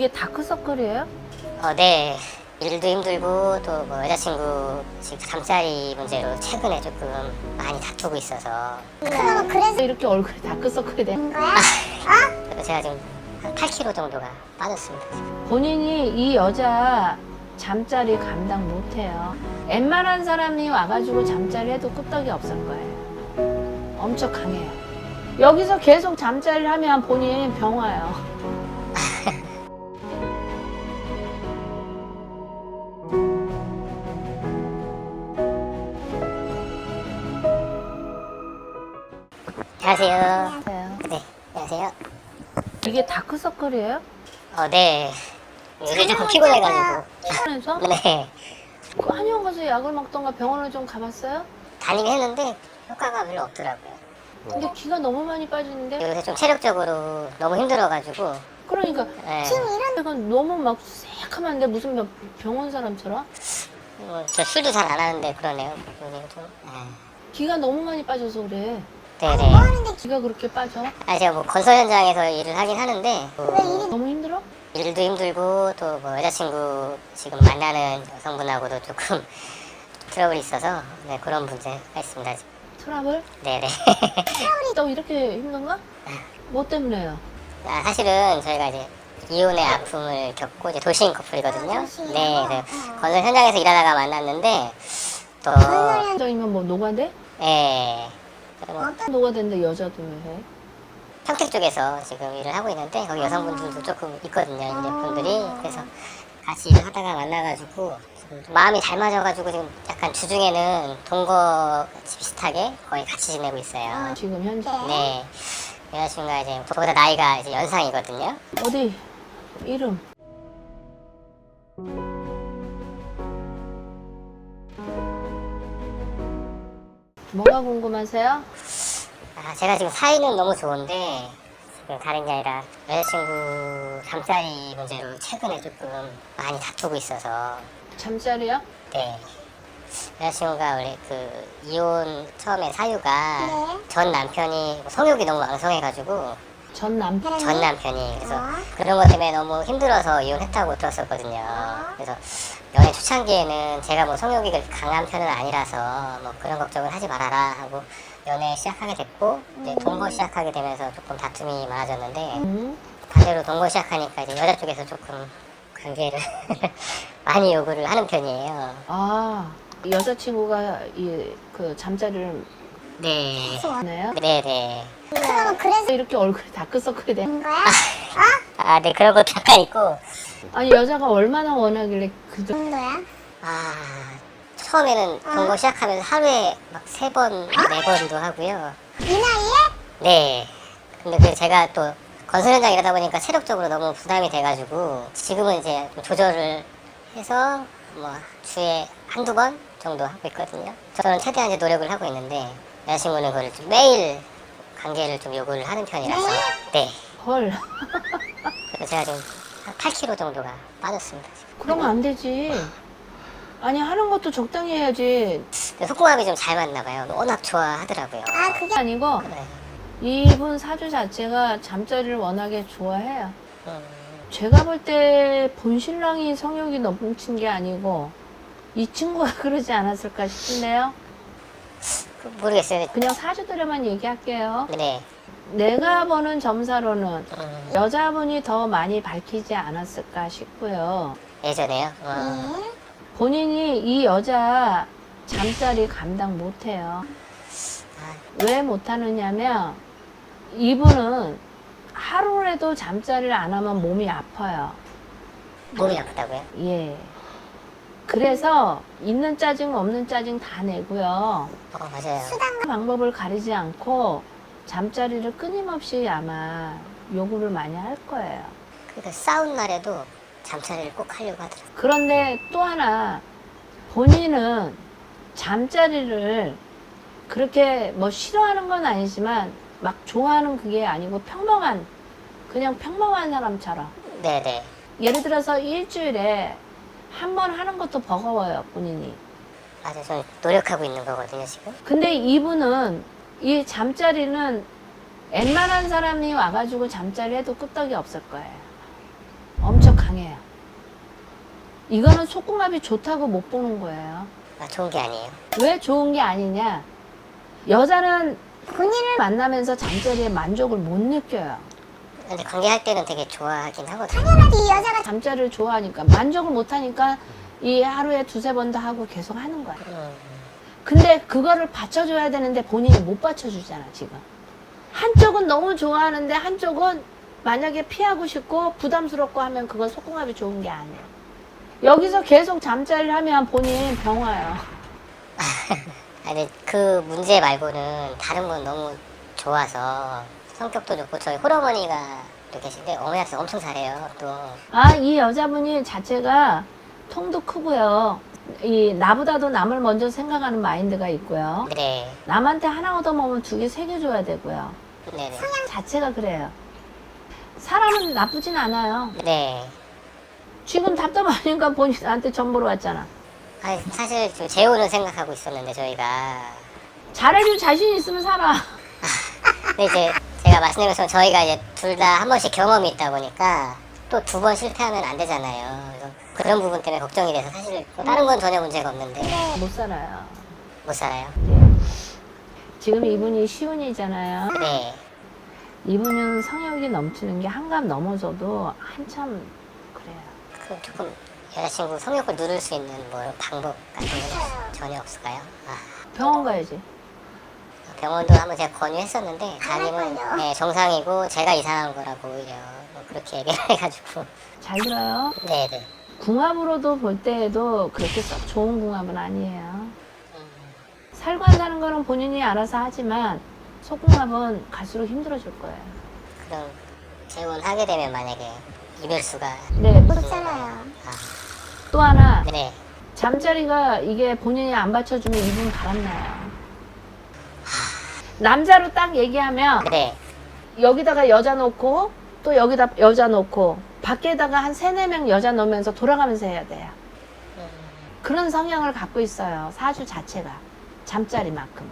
이게 다크서클이에요? 어, 네. 일도 힘들고 또 뭐 여자친구 지금 잠자리 문제로 최근에 조금 많이 다투고 있어서 그럼 그래서 이렇게 얼굴이 다크서클이 돼. 된 거야? 그래서 제가 지금 한 8kg 정도가 빠졌습니다. 지금. 본인이 이 여자 잠자리 감당 못해요. 웬만한 사람이 와가지고 잠자리 해도 끄떡이 없을 거예요. 엄청 강해요. 여기서 계속 잠자리를 하면 본인 병 와요. 안녕하세요. 네. 네, 안녕하세요. 이게 다크서클이에요? 어, 네. 요새 조금 피곤해가지고. 병원에서? 네. 그 한의원 가서 약을 먹던가 병원을 좀 가봤어요? 다니긴 했는데 효과가 별로 없더라고요. 근데 기가 너무 많이 빠지는데? 요새 좀 체력적으로 너무 힘들어가지고. 그러니까 네. 약간 너무 막 새카만데 무슨 병- 병원 사람처럼? 뭐, 저 술도 잘 안 하는데 그러네요. 좀. 네. 기가 너무 많이 빠져서 그래. 네네. 기가 그렇게 빠져? 아, 제가 뭐 건설 현장에서 일을 하긴 하는데. 뭐 너무 힘들어? 일도 힘들고 또 뭐 여자친구 지금 만나는 여성분하고도 조금 트러블이 있어서 네, 그런 문제가 있습니다. 트러블? 네네. 너 이렇게 힘든가? 뭐 때문에요? 아, 사실은 저희가 이제 이혼의 아픔을 겪고 이제 돌싱 커플이거든요. 아? 네, 네. 건설 현장에서 일하다가 만났는데 또 현장이면 뭐 노가대? 예. 뭐 노가대인데 여자도 왜 해? 평택 쪽에서 지금 일을 하고 있는데 거기 여성분들도 조금 있거든요. 이제 분들이 그래서 같이 일을 하다가 만나가지고 지금 좀 마음이 잘 맞아가지고 지금 약간 주중에는 동거 비슷하게 거의 같이 지내고 있어요. 지금 현재 네. 여자친구가 이제 저보다 나이가 이제 연상이거든요. 어디 이름? 뭐가 궁금하세요? 아, 제가 지금 사이는 너무 좋은데 지금 다른 게 아니라 여자친구 잠자리 문제로 최근에 조금 많이 다투고 있어서 잠자리요? 네. 여자친구가 원래 그 이혼 처음에 사유가 네. 전 남편이 성욕이 너무 왕성해가지고 전 남편? 전 남편이 그래서 어? 그런 것 때문에 너무 힘들어서 이혼했다고 들었었거든요. 그래서 연애 초창기에는 제가 뭐 성욕이 그렇게 강한 편은 아니라서 뭐 그런 걱정을 하지 말아라 하고 연애 시작하게 됐고 이제 동거 시작하게 되면서 조금 다툼이 많아졌는데 음? 반대로 동거 시작하니까 이제 여자 쪽에서 조금 관계를 많이 요구를 하는 편이에요. 아 여자친구가 이 그 잠자리를 네. 하네요? 네네. 그럼 그래서 이렇게 얼굴이 다크서클이 돼? 된 거야? 아, 네, 그런 것도 약간 있고, 아니 여자가 얼마나 원하길래 그 정- 정도야? 아, 처음에는 동거 시작하면서 하루에 막 세 번, 네 번도 하고요. 이 나이에? 네. 근데 그 제가 또 건설 현장 일하다 보니까 체력적으로 너무 부담이 돼가지고, 지금은 이제 좀 조절을 해서 뭐 주에 한두 번 정도 하고 있거든요. 저는 최대한 이제 노력을 하고 있는데, 여자친구는 그걸 좀 매일 관계를 좀 요구를 하는 편이라서, 네. 헐 그래서 제가 지금 한 8kg 정도가 빠졌습니다. 지금. 그러면 안 되지 아니 하는 것도 적당히 해야지 근데 속궁합이 좀 잘 맞나 봐요. 워낙 좋아하더라고요. 아 그게 아니고 네. 이분 사주 자체가 잠자리를 워낙에 좋아해요 음, 제가 볼 때 본신랑이 성욕이 넘친 게 아니고 이 친구가 그러지 않았을까 싶은데요 그 모르겠어요. 그냥 사주대로만 얘기할게요 네. 내가 보는 점사로는 음, 여자분이 더 많이 밝히지 않았을까 싶고요 예전에요. 어, 네. 본인이 이 여자 잠자리 감당 못해요. 왜 못하느냐면 이분은 하루라도 잠자리를 안 하면 몸이 아파요. 몸이 아프다고요? 예. 그래서 있는 짜증 없는 짜증 다 내고요. 어, 맞아요. 방법을 가리지 않고 잠자리를 끊임없이 아마 요구를 많이 할 거예요. 그러니까 싸운 날에도 잠자리를 꼭 하려고 하더라고요. 그런데 또 하나 본인은 잠자리를 그렇게 뭐 싫어하는 건 아니지만 막 좋아하는 그게 아니고 평범한 그냥 평범한 사람처럼 네네. 예를 들어서 일주일에 한 번 하는 것도 버거워요 본인이 맞아요. 저는 노력하고 있는 거거든요, 지금. 근데 이분은 이 잠자리는 웬만한 사람이 와가지고 잠자리 해도 끄떡이 없을 거예요 엄청 강해요. 이거는 속궁합이 좋다고 못 보는 거예요. 아, 좋은 게 아니에요. 왜 좋은 게 아니냐? 여자는 본인을 만나면서 잠자리에 만족을 못 느껴요. 근데 관계할 때는 되게 좋아하긴 하거든요. 당연하지 이 여자가 잠자리를 좋아하니까 만족을 못 하니까 이 하루에 두세 번 더 하고 계속 하는 거야. 음, 근데 그거를 받쳐줘야 되는데 본인이 못 받쳐주잖아, 지금. 한쪽은 너무 좋아하는데 한쪽은 만약에 피하고 싶고 부담스럽고 하면 그건 속궁합이 좋은 게 아니에요. 여기서 계속 잠자리를 하면 본인 병 와요. 아니 그 문제 말고는 다른 건 너무 좋아서 성격도 좋고 저희 홀어머니가 또 계신데 어머니 한테 엄청 잘해요 또 아, 이 여자분이 자체가 통도 크고요. 이 나보다도 남을 먼저 생각하는 마인드가 있고요. 네 남한테 하나 얻어먹으면 두 개, 세 개 줘야 되고요. 네네 자체가 그래요. 사람은 나쁘진 않아요. 네 지금 답답하니까 본인한테 전보러 왔잖아. 아니 사실 좀 재혼을 생각하고 있었는데 저희가 잘해줄 자신 있으면 살아. 근데 이제 제가 말씀드린 것처럼 저희가 이제 둘 다 한 번씩 경험이 있다 보니까 또 두 번 실패하면 안 되잖아요 그래서 그런 부분 때문에 걱정이 돼서 사실 뭐 다른 건 전혀 문제가 없는데 못 살아요. 못 살아요 지금 이분이 시운이잖아요. 네 이분은 성욕이 넘치는 게 한감 넘어져도 한참 그래요. 그 조금 여자친구 성욕을 누를 수 있는 뭐 방법 같은 건 전혀 없을까요? 아. 병원 가야지. 병원도 한번 제가 권유했었는데 자기는 네, 정상이고 제가 이상한 거라고 오히려 뭐 그렇게 얘기를 해가지고 잘 들어요. 네네 궁합으로도 볼 때에도 그렇게 썩 좋은 궁합은 아니에요. 살고 한다는 거는 본인이 알아서 하지만 속궁합은 갈수록 힘들어질 거예요. 그럼 재혼하게 되면 만약에 이별수가 네. 그렇잖아요 또 하나 네 잠자리가 이게 본인이 안 받쳐주면 이분 바람나요. 남자로 딱 얘기하면 네. 여기다가 여자 놓고 또 여기다 여자 놓고 밖에다가 한 세네 명 여자 놓으면서 돌아가면서 해야 돼요. 그런 성향을 갖고 있어요. 사주 자체가 잠자리만큼은.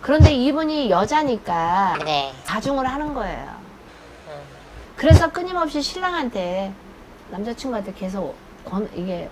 그런데 이분이 여자니까 네. 자중을 하는 거예요. 그래서 끊임없이 신랑한테 남자친구한테 계속 권, 이게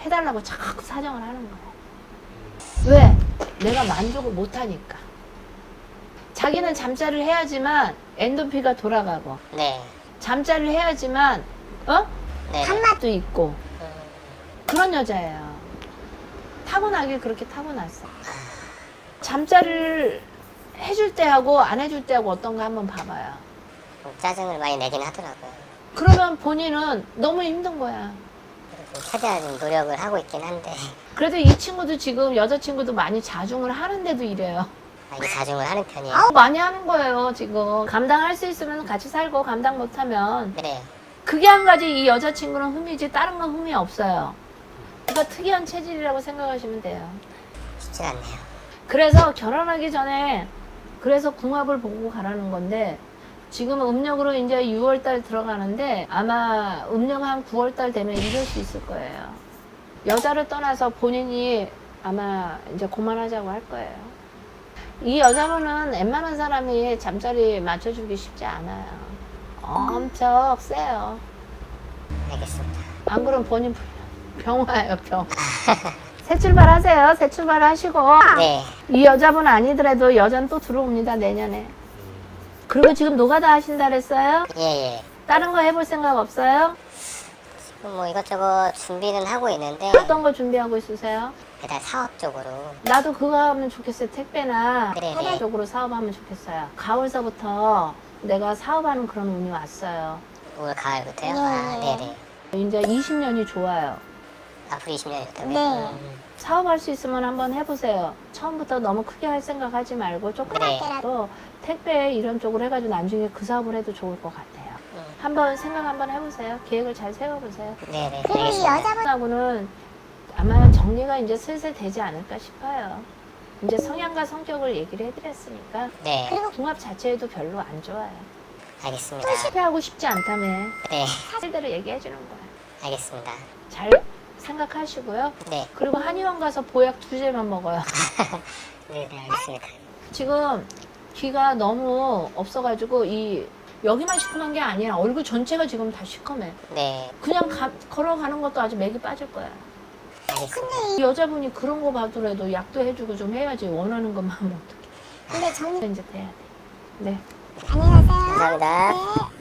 해달라고 자꾸 사정을 하는 거예요. 왜? 내가 만족을 못하니까. 자기는 잠자리를 해야지만 엔도피가 돌아가고 네. 잠자리를 해야지만 어? 네. 한맛도 있고 그런 여자예요. 타고나길 그렇게 타고났어. 잠자리를 해줄 때하고 안 해줄 때하고 어떤가 한번 봐봐요. 좀 짜증을 많이 내긴 하더라고요. 그러면 본인은 너무 힘든 거야. 좀 최대한 좀 노력을 하고 있긴 한데 그래도 이 친구도 지금 여자친구도 많이 자중을 하는데도 이래요. 아, 이 자중을 하는 편이에요. 아우 많이 하는 거예요 지금. 감당할 수 있으면 같이 살고 감당 못하면 네. 그게 한 가지 이 여자친구는 흠이지 다른 건 흠이 없어요. 그러니까 특이한 체질이라고 생각하시면 돼요. 쉽지 않네요. 그래서 결혼하기 전에 그래서 궁합을 보고 가라는 건데 지금 음력으로 이제 6월 달 들어가는데 아마 음력 한 9월 달 되면 이럴 수 있을 거예요. 여자를 떠나서 본인이 아마 이제 그만하자고 할 거예요. 이 여자분은 웬만한 사람이 잠자리 맞춰주기 쉽지 않아요. 엄청 세요. 알겠습니다. 안 그러면 본인 병 와요, 병. 새 출발하세요. 새 출발하시고. 네. 이 여자분 아니더라도 여자는 또 들어옵니다 내년에. 그리고 지금 노가다 하신다 그랬어요? 예, 예. 다른 거 해볼 생각 없어요? 뭐 이것저것 준비는 하고 있는데 어떤 거 준비하고 있으세요? 배달 사업 쪽으로 나도 그거 하면 좋겠어요. 택배나 네네. 택배 쪽으로 사업하면 좋겠어요. 가을서부터 내가 사업하는 그런 운이 왔어요. 올 가을부터요? 아, 네네. 이제 20년이 좋아요. 앞으로 20년이 좋다고요? 네. 음, 사업할 수 있으면 한번 해보세요. 처음부터 너무 크게 할 생각 하지 말고 조그맣게 네. 또 택배 이런 쪽으로 해가지고 나중에 그 사업을 해도 좋을 것 같아요. 음. 한번 생각 한번 해보세요. 계획을 잘 세워보세요. 네네. 그리고 이 알겠습니다. 여자분 하고는 아마 정리가 이제 슬슬 되지 않을까 싶어요. 이제 성향과 성격을 얘기를 해드렸으니까 네. 그리고 궁합 자체도 별로 안 좋아요. 알겠습니다. 실패하고 싶지 않다며 네. 사실대로 얘기해주는 거예요. 알겠습니다. 잘 생각하시고요. 네. 그리고 한의원 가서 보약 두 개만 먹어요. 네, 네, 알겠습니다. 지금 기가 너무 없어가지고 이 여기만 시커먼 게 아니라 얼굴 전체가 지금 다 시커매. 네, 그냥 가- 걸어가는 것도 아주 맥이 빠질 거야. 알겠습니다. 이 여자분이 그런 거 봐더라도 약도 해주고 좀 해야지 원하는 것만 하면 어떡해. 근데 저는 이제 돼야 돼. 네. 안녕히 가세요. 감사합니다. 네.